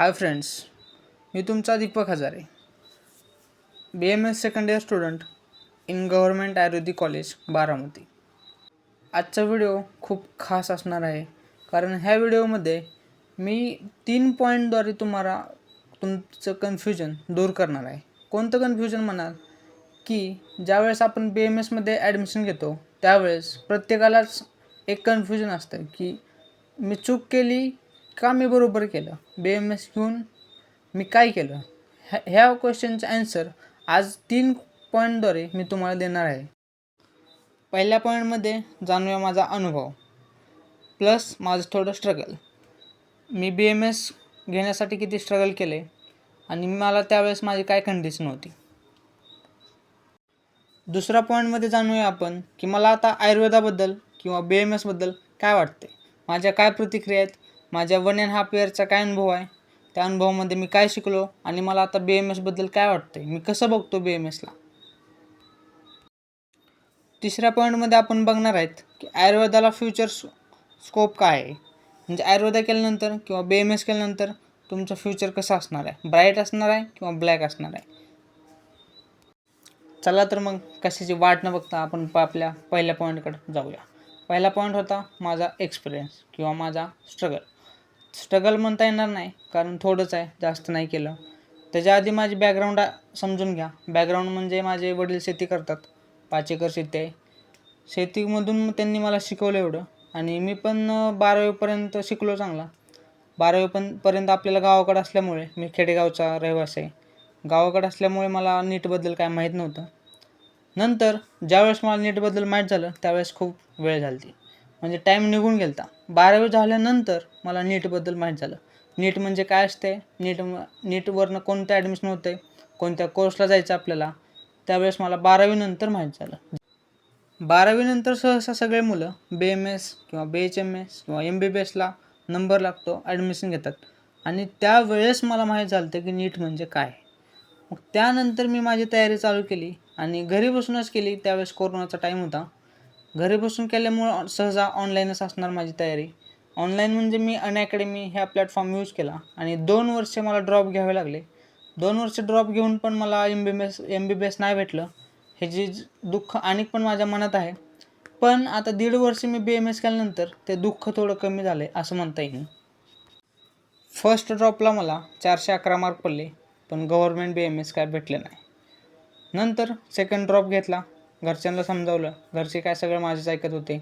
हाय friends मी तुमचा Deepak Hazare. B M S second year student in government Ayurvedic college Baramati. आजचा video खूप खास असणार आहे कारण ह्या व्हिडिओमध्ये मी तीन पॉईंटद्वारे तुम्हाला तुमचं कन्फ्युजन दूर करणार आहे. कोणतं कन्फ्युजन म्हणाल? की ज्यावेळेस आपण बी एम एसमध्ये ॲडमिशन घेतो त्यावेळेस प्रत्येकालाच एक कन्फ्युजन असतं की मी चूक केली का मी बरोबर केलं? बी एम एस घेऊन मी काय केलं? ह्या ह्या क्वेश्चनचं ॲन्सर आज तीन पॉईंटद्वारे मी तुम्हाला देणार आहे. पहिल्या पॉईंटमध्ये जाणूया माझा अनुभव. प्लस माझं थोडं स्ट्रगल मी बी एम एस घेण्यासाठी किती स्ट्रगल केले? आणि मला त्यावेळेस माझी काय कंडिशन होती? दुसऱ्या पॉईंटमध्ये जाणूया आपण की मला आता आयुर्वेदाबद्दल किंवा बी एम एसबद्दल काय वाटते? माझ्या काय प्रतिक्रिया आहेत? माझ्या वन अँड हाफ इयरचा काय अनुभव आहे? त्या अनुभवामध्ये मी काय शिकलो आणि मला आता बी एम एसबद्दल काय वाटते मी कसं बघतो बी एम एसला तिसऱ्या पॉईंटमध्ये आपण बघणार आहेत की आयुर्वेदाला फ्युचर स्कोप काय आहे? म्हणजे आयुर्वेदा केल्यानंतर किंवा बी एम एस केल्यानंतर तुमचं फ्युचर कसं असणार आहे? ब्राईट असणार आहे किंवा ब्लॅक असणार आहे? चला तर मग कशाची वाट न बघता आपण आपल्या पहिल्या पॉईंटकडे जाऊया. पहिला पॉईंट होता माझा एक्सपिरियन्स किंवा माझा स्ट्रगल स्ट्रगल म्हणता येणार नाही कारण थोडंच आहे जास्त नाही केलं. त्याच्या आधी माझी बॅकग्राऊंड समजून घ्या. बॅकग्राऊंड म्हणजे माझे वडील शेती करतात. पाच एकर शेती आहे. शेतीमधून त्यांनी मला शिकवलं एवढं. आणि मी पण बारावीपर्यंत शिकलो चांगला. बारावी पण पर्यंत आपल्याला गावाकडं असल्यामुळे मी खेडेगावचा रहिवासी आहे. गावाकडं असल्यामुळे मला नीटबद्दल काय माहीत नव्हतं. नंतर ज्यावेळेस मला नीटबद्दल माहीत झालं त्यावेळेस खूप वेळ झाली म्हणजे टाईम निघून गेलता. बारावी झाल्यानंतर मला नीटबद्दल माहीत झालं. नीट म्हणजे काय असते? नीट नीटवरनं कोणतं ॲडमिशन होतं आहे कोणत्या कोर्सला जायचं आपल्याला? त्यावेळेस मला बारावीनंतर माहीत झालं. बारावीनंतर सहसा सगळे मुलं बी एम एस किंवा बी एच एम एस किंवा एम बी बी एसला नंबर लागतो ॲडमिशन घेतात. आणि त्यावेळेस मला माहीत झालं होतं की नीट म्हणजे काय. मग त्यानंतर मी माझी तयारी चालू केली आणि घरी बसूनच केली. त्यावेळेस कोरोनाचा टाईम होता. घरी बसून केल्यामुळं सहजा ऑनलाईनच असणार माझी तयारी. ऑनलाईन म्हणजे मी अनअकॅडमी ह्या प्लॅटफॉर्म यूज केला आणि दोन वर्ष मला ड्रॉप घ्यावे लागले. दोन वर्ष ड्रॉप घेऊन पण मला M B B S M B B S नाही भेटलं. हे जे दुःख आणि पण माझ्या मनात आहे. पण आता दीड वर्ष मी बी एम एस केल्यानंतर ते दुःख थोडं कमी झालं आहे असं म्हणता येईल. फर्स्ट ड्रॉपला मला चारशे अकरा मार्क पडले पण गव्हर्मेंट बी एम एस काय भेटले नाही. नंतर सेकंड ड्रॉप घेतला घरच्यांना समजावलं घरचे काय सगळं माझेच ऐकत होते.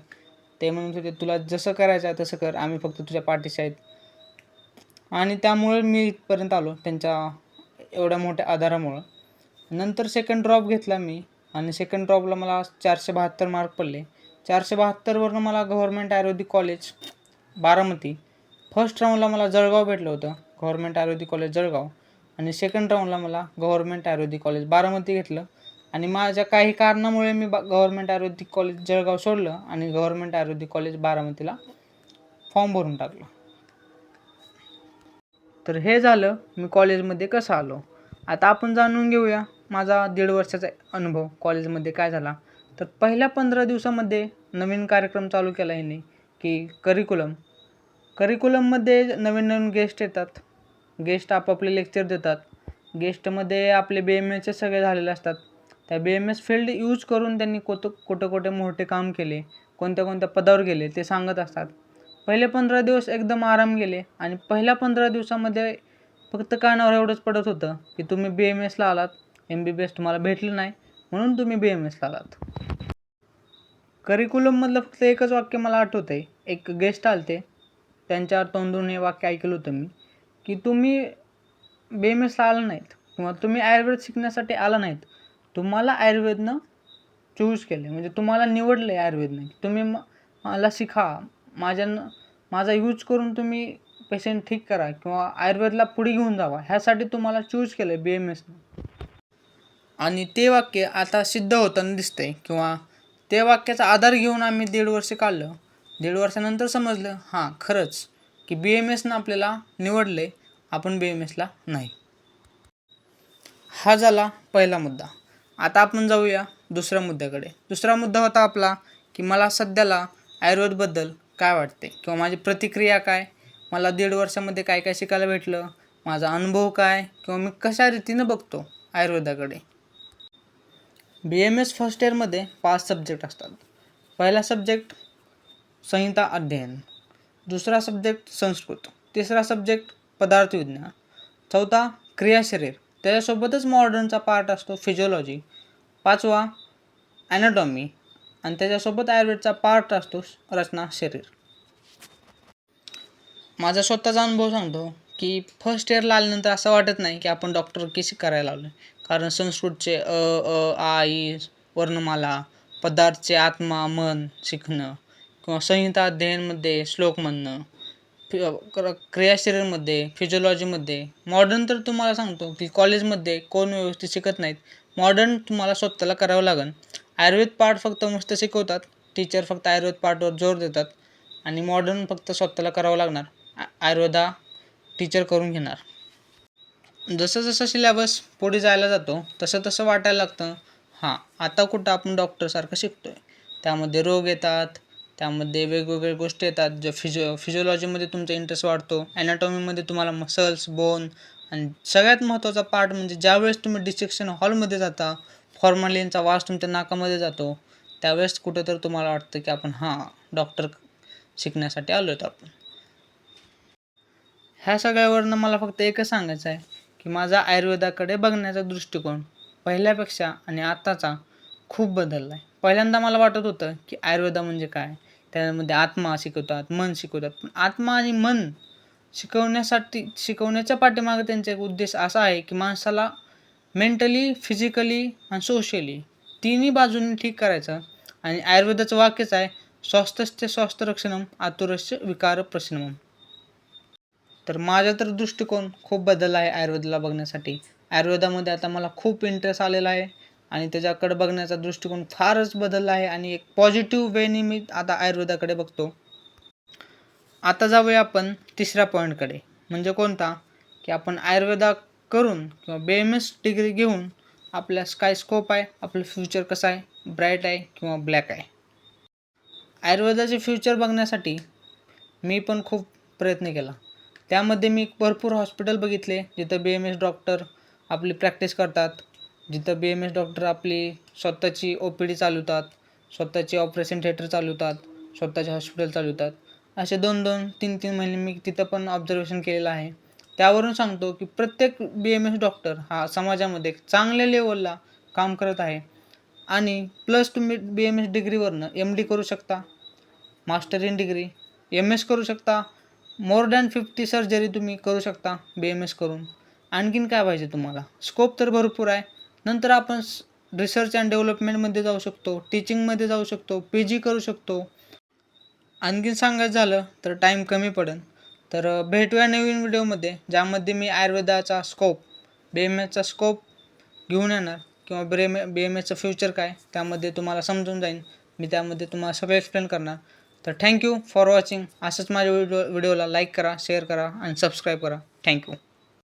ते म्हणत होते तुला जसं करायचं आहे तसं कर आम्ही फक्त तुझ्या पाठीशी आहेत. आणि त्यामुळे मी इथपर्यंत आलो त्यांच्या एवढ्या मोठ्या आधारामुळं. नंतर सेकंड ड्रॉप घेतला मी आणि सेकंड ड्रॉपला मला चारशे बहात्तर मार्क पडले. चारशे बहात्तरवरनं मला government Ayurvedic college Baramati. First राऊंडला मला जळगाव भेटलं होतं गव्हर्मेंट आयुर्वेदिक कॉलेज जळगाव. आणि सेकंड राऊंडला मला गव्हर्मेंट आयुर्वेदिक कॉलेज बारामती घेतलं. आणि माझ्या काही कारणामुळे मी बा गव्हर्मेंट आयुर्वेदिक कॉलेज जळगाव सोडलं आणि गव्हर्मेंट आयुर्वेदिक कॉलेज बारामतीला फॉर्म भरून टाकलं. तर हे झालं मी कॉलेजमध्ये कसं आलो? आता आपण जाणून घेऊया माझा दीड वर्षाचा अनुभव कॉलेजमध्ये काय झाला. तर पहिल्या पंधरा दिवसामध्ये नवीन कार्यक्रम चालू केला याने की करिक्युलम करिक्युलममध्ये नवीन नवीन गेस्ट येतात. गेस्ट आपापले लेक्चर देतात. गेस्टमध्ये आपले बी एम एचे सगळे झालेले असतात. त्या B M S field use करून त्यांनी कोतं कुठं कुठे मोठे काम केले कोणत्या कोणत्या पदावर गेले ते सांगत असतात. पहिले पंधरा दिवस एकदम आराम गेले आणि पहिल्या पंधरा दिवसामध्ये फक्त कानावर एवढंच पडत होतं की तुम्ही बी एम एसला आलात एम बी बी एस तुम्हाला भेटलं नाही म्हणून तुम्ही बी एम एसला आलात. करिक्युलममधलं फक्त एकच वाक्य मला आठवतं आहे एक गेस्ट आलते. त्यांच्या तोंडून हे वाक्य ऐकलं होतं मी की तुम्ही बी एम एसला आला नाहीत किंवा तुम्ही आयुर्वेद शिकण्यासाठी आला नाहीत तुम्हाला आयुर्वेदनं चूज केलं म्हणजे तुम्हाला निवडलं आहे आयुर्वेदनं तुम्ही म मला शिका. माझ्या माझा यूज करून तुम्ही पेशंट ठीक करा किंवा आयुर्वेदला पुढे घेऊन जावा. ह्यासाठी तुम्हाला चूज केलं आहे बी एम एसनं आणि ते वाक्य आता सिद्ध होताना दिसतंय किंवा ते वाक्याचा आधार घेऊन आम्ही दीड वर्ष काढलं. दीड वर्षानंतर समजलं हां खरंच की बी एम एसनं आपल्याला निवडले आपण बी एम एसला नाही. हा झाला पहिला मुद्दा. आता आपण जाऊया दुसऱ्या मुद्द्याकडे. दुसरा मुद्दा होता आपला की मला सध्याला आयुर्वेदबद्दल काय वाटते? किंवा माझी प्रतिक्रिया काय? मला दीड वर्षामध्ये काय काय शिकायला भेटलं? माझा अनुभव काय? किंवा मी कशा रीतीनं बघतो आयुर्वेदाकडे? बी एम एस फर्स्ट इयरमध्ये पाच सब्जेक्ट असतात. पहिला सब्जेक्ट संहिता अध्ययन. दुसरा सब्जेक्ट संस्कृत. तिसरा सब्जेक्ट पदार्थ विज्ञान चौथा क्रियाशरीर. त्याच्यासोबतच मॉडर्नचा पार्ट असतो फिजिओलॉजी पाचवा ॲनाटॉमी आणि त्याच्यासोबत आयुर्वेदचा पार्ट असतो रचना शरीर. माझा स्वतःचा अनुभव सांगतो की फर्स्ट इयरला आल्यानंतर असं वाटत नाही की आपण डॉक्टर किसी करायला लावलं कारण संस्कृतचे अ अ आ ई वर्णमाला पदार्थचे आत्मा मन शिकणं किंवा संहिता अध्ययनमध्ये श्लोक म्हणणं फि क्र क्रियाशरीरमध्ये फिजिओलॉजीमध्ये मॉडर्न तर तुम्हाला सांगतो की कॉलेजमध्ये कोण व्यवस्थित शिकत नाहीत. मॉडर्न तुम्हाला स्वतःला करावं लागेल आयुर्वेद पार्ट फक्त मस्त शिकवतात. टीचर फक्त आयुर्वेद पार्टवर जोर देतात. आणि मॉडर्न फक्त स्वतःला करावं लागणार. आयुर्वेदा टीचर करून घेणार. जसं जसं सिलेबस पुढे जायला जातो तसं तसं वाटायला लागतं. हां आता कुठं आपण डॉक्टरसारखं शिकतो आहे त्यामध्ये रोग येतात त्यामध्ये वेगवेगळ्या गोष्टी येतात जे फिजिओ फिजिओलॉजीमध्ये तुमचा इंटरेस्ट वाढतो ॲनाटॉमीमध्ये तुम्हाला मसल्स बोन आणि सगळ्यात महत्त्वाचा पार्ट म्हणजे ज्यावेळेस तुम्ही डिसेक्शन हॉलमध्ये जाता फॉर्मालिनचा वास तुमच्या नाकामध्ये जातो त्यावेळेस कुठं तर तुम्हाला वाटतं की आपण हां डॉक्टर शिकण्यासाठी आलो आहेत आपण. ह्या सगळ्यावरनं मला फक्त एकच सांगायचं आहे की माझा आयुर्वेदाकडे बघण्याचा दृष्टिकोन पहिल्यापेक्षा आणि आत्ताचा खूप बदलला आहे पहिल्यांदा मला वाटत होतं की आयुर्वेदा म्हणजे काय? त्यामध्ये आत्मा शिकवतात मन शिकवतात. पण आत्मा आणि मन शिकवण्यासाठी शिकवण्याच्या पाठीमागे त्यांचा एक उद्देश असा आहे की माणसाला मेंटली फिजिकली आणि सोशली तिन्ही बाजूंनी ठीक करायचं. आणि आयुर्वेदाचं वाक्यच आहे स्वास्थ्यस्य स्वास्थ्य रक्षणम आतुरस्य विकार प्रश्नम तर माझा तर दृष्टिकोन खूप बदलला आहे आयुर्वेदाला बघण्यासाठी. आयुर्वेदामध्ये आता मला खूप इंटरेस्ट आलेला आहे. आणि त्याच्याकडे बघण्याचा दृष्टिकोन फारच बदलला आहे आणि एक पॉझिटिव्ह वेने मी आता आयुर्वेदाकडे बघतो. आता जाऊया आपण तिसऱ्या पॉईंटकडे म्हणजे कोणता? की आपण आयुर्वेदा करून किंवा बी एम एस डिग्री घेऊन आपल्यास काय स्कोप आहे आपलं फ्युचर कसं आहे? ब्राईट आहे किंवा ब्लॅक आहे? आयुर्वेदाचे फ्युचर बघण्यासाठी मी पण खूप प्रयत्न केला. त्यामध्ये मी भरपूर हॉस्पिटल बघितले जिथं बी एम एस डॉक्टर आपली प्रॅक्टिस करतात. जिथं बी एम एस डॉक्टर आपली स्वतःची ओ पी डी चालवतात स्वतःची ऑपरेशन थिएटर चालवतात स्वतःचे हॉस्पिटल चालवतात. असे दोन दोन तीन तीन महिने मी तिथं पण ऑब्झर्वेशन केलेलं आहे. त्यावरून सांगतो की प्रत्येक बी एम एस डॉक्टर हा समाजामध्ये एक चांगल्या लेवलला काम करत आहे. आणि प्लस तुम्ही बी एम एस डिग्रीवरनं एम डी करू शकता master in degree M S करू शकता मोर दॅन फिफ्टी सर्जरी तुम्ही करू शकता बी एम एस करून. आणखीन काय पाहिजे तुम्हाला? स्कोप तर भरपूर आहे. नंतर आपण रिसर्च अँड डेव्हलपमेंटमध्ये जाऊ शकतो टीचिंगमध्ये जाऊ शकतो पी जी करू शकतो. आणखीन सांगायचं झालं तर टाईम कमी पडेल तर भेटूया नवीन व्हिडिओमध्ये ज्यामध्ये मी आयुर्वेदाचा स्कोप बी एम एचा स्कोप घेऊन येणार. किंवा बी एम बी एम एचं फ्युचर काय त्यामध्ये तुम्हाला समजून जाईन. मी त्यामध्ये तुम्हाला सगळं एक्सप्लेन करणार. तर थँक्यू फॉर वॉचिंग असंच माझ्या व्हिडिओ व्हिडिओला लाईक करा शेअर करा आणि सबस्क्राईब करा. थँक्यू